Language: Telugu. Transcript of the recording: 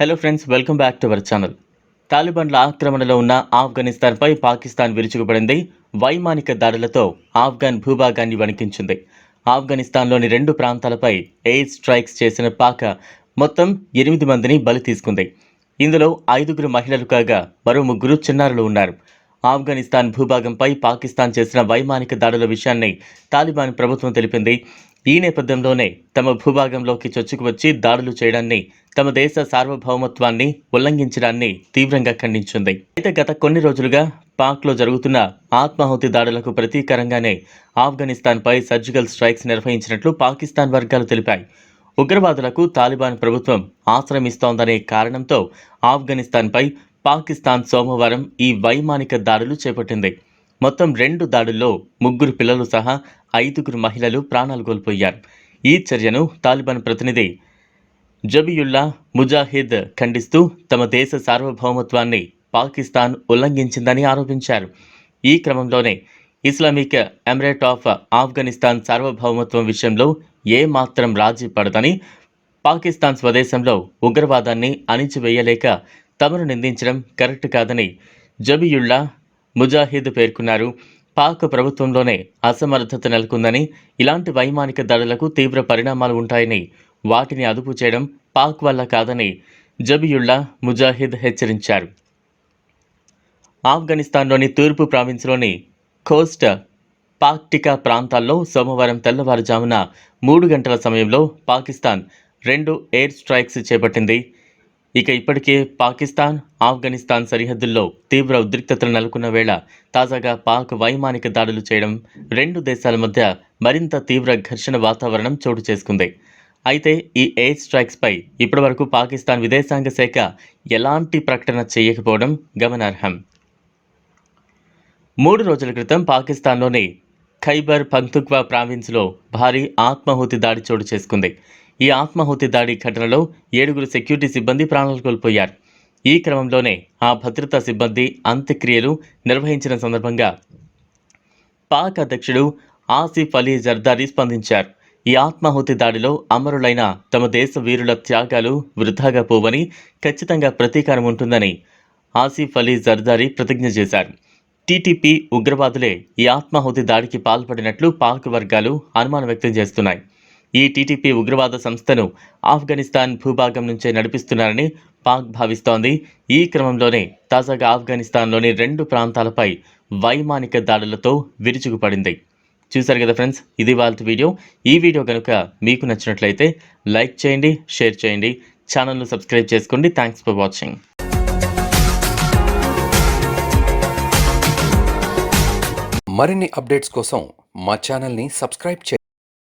Hello friends welcome back to our channel తాలిబాన్ల ఆక్రమణలో ఉన్న ఆఫ్ఘనిస్తాన్పై పాకిస్తాన్ విరుచుకుపడింది వైమానిక దాడులతో ఆఫ్ఘన్ భూభాగాన్ని వణికించింది. ఆఫ్ఘనిస్తాన్లోని రెండు ప్రాంతాలపై ఎయిర్ స్ట్రైక్స్ చేసిన పాక మొత్తం ఎనిమిది మందిని బలి తీసుకుంది. ఇందులో ఐదుగురు మహిళలు కాగా మరో ముగ్గురు చిన్నారులు ఉన్నారు. ఆఫ్ఘనిస్తాన్ భూభాగంపై పాకిస్తాన్ చేసిన వైమానిక దాడుల విషయాన్ని తాలిబాన్ ప్రభుత్వం తెలిపింది. ఈ నేపథ్యంలోనే తమ భూభాగంలోకి చొచ్చుకు వచ్చి దాడులు చేయడాన్ని తమ దేశ సార్వభౌమత్వాన్ని ఉల్లంఘించడాన్ని తీవ్రంగా ఖండించింది. అయితే గత కొన్ని రోజులుగా పాక్లో జరుగుతున్న ఆత్మాహుతి దాడులకు ప్రతీకారంగానే ఆఫ్ఘనిస్తాన్పై సర్జికల్ స్ట్రైక్స్ నిర్వహించినట్లు పాకిస్తాన్ వర్గాలు తెలిపాయి. ఉగ్రవాదులకు తాలిబాన్ ప్రభుత్వం ఆశ్రమిస్తోందనే కారణంతో ఆఫ్ఘనిస్తాన్పై పాకిస్తాన్ సోమవారం ఈ వైమానిక దాడులు చేపట్టింది. మొత్తం రెండు దాడుల్లో ముగ్గురు పిల్లలు సహా ఐదుగురు మహిళలు ప్రాణాలు కోల్పోయారు. ఈ చర్యను తాలిబాన్ ప్రతినిధి జబియుల్లా ముజాహిద్ ఖండిస్తూ తమ దేశ సార్వభౌమత్వాన్ని పాకిస్తాన్ ఉల్లంఘించిందని ఆరోపించారు. ఈ క్రమంలోనే ఇస్లామిక్ ఎమిరేట్ ఆఫ్ ఆఫ్ఘనిస్తాన్ సార్వభౌమత్వం విషయంలో ఏ మాత్రం రాజీ పడదని పాకిస్తాన్ స్వదేశంలో ఉగ్రవాదాన్ని అణిచివేయలేక తమను నిందించడం కరెక్ట్ కాదని జబియుల్లా ముజాహిద్ పేర్కొన్నారు. పాక్ ప్రభుత్వంలోనే అసమర్థత నెలకొందని ఇలాంటి వైమానిక దాడులకు తీవ్ర పరిణామాలు ఉంటాయని వాటిని అదుపు చేయడం పాక్ వల్ల కాదని జబియుల్లా ముజాహిద్ హెచ్చరించారు. ఆఫ్ఘనిస్తాన్లోని తూర్పు ప్రావిన్స్లోని కోస్ట్ పాక్టికా ప్రాంతాల్లో సోమవారం తెల్లవారుజామున మూడు గంటల సమయంలో పాకిస్తాన్ రెండు ఎయిర్ స్ట్రైక్స్ చేపట్టింది. ఇక ఇప్పటికే పాకిస్తాన్ ఆఫ్ఘనిస్తాన్ సరిహద్దుల్లో తీవ్ర ఉద్రిక్తతలు నెలకొన్న వేళ తాజాగా పాక్ వైమానిక దాడులు చేయడం రెండు దేశాల మధ్య మరింత తీవ్ర ఘర్షణ వాతావరణం చోటు చేసుకుంది. అయితే ఈ ఎయిర్ స్ట్రైక్స్పై ఇప్పటివరకు పాకిస్తాన్ విదేశాంగ శాఖ ఎలాంటి ప్రకటన చేయకపోవడం గమనార్హం. మూడు రోజుల క్రితం పాకిస్తాన్లోని ఖైబర్ పంతుక్వా ప్రావిన్స్లో భారీ ఆత్మాహుతి దాడి చోటు చేసుకుంది. ఈ ఆత్మాహుతి దాడి ఘటనలో ఏడుగురు సెక్యూరిటీ సిబ్బంది ప్రాణాలు కోల్పోయారు. ఈ క్రమంలోనే ఆ భద్రతా సిబ్బంది అంత్యక్రియలు నిర్వహించిన సందర్భంగా పాక్ అధ్యక్షుడు ఆసిఫ్ అలీ జర్దారీ స్పందించారు. ఈ ఆత్మాహుతి దాడిలో అమరులైన తమ దేశ వీరుల త్యాగాలు వృధాగా పోవని ఖచ్చితంగా ప్రతీకారం ఉంటుందని ఆసిఫ్ అలీ జర్దారీ ప్రతిజ్ఞ చేశారు. టీటీపీ ఉగ్రవాదులే ఈ ఆత్మాహుతి దాడికి పాల్పడినట్లు పాక్ వర్గాలు అనుమానం వ్యక్తం చేస్తున్నాయి. ఈ టీటీపీ ఉగ్రవాద సంస్థను ఆఫ్ఘనిస్తాన్ భూభాగం నుంచే నడిపిస్తున్నారని పాక్ భావిస్తోంది. ఈ క్రమంలోనే తాజాగా ఆఫ్ఘనిస్తాన్లోని రెండు ప్రాంతాలపై వైమానిక దాడులతో విరుచుకుపడింది. చూశారు కదా ఫ్రెండ్స్ ఇది వాళ్ళ వీడియో. ఈ వీడియో కనుక మీకు నచ్చినట్లయితే లైక్ చేయండి షేర్ చేయండి ఛానల్ను సబ్స్క్రైబ్ చేసుకోండి. Thanks for watching. మరిన్ని అప్డేట్స్ కోసం మా ఛానల్ని సబ్స్క్రైబ్ చేయండి.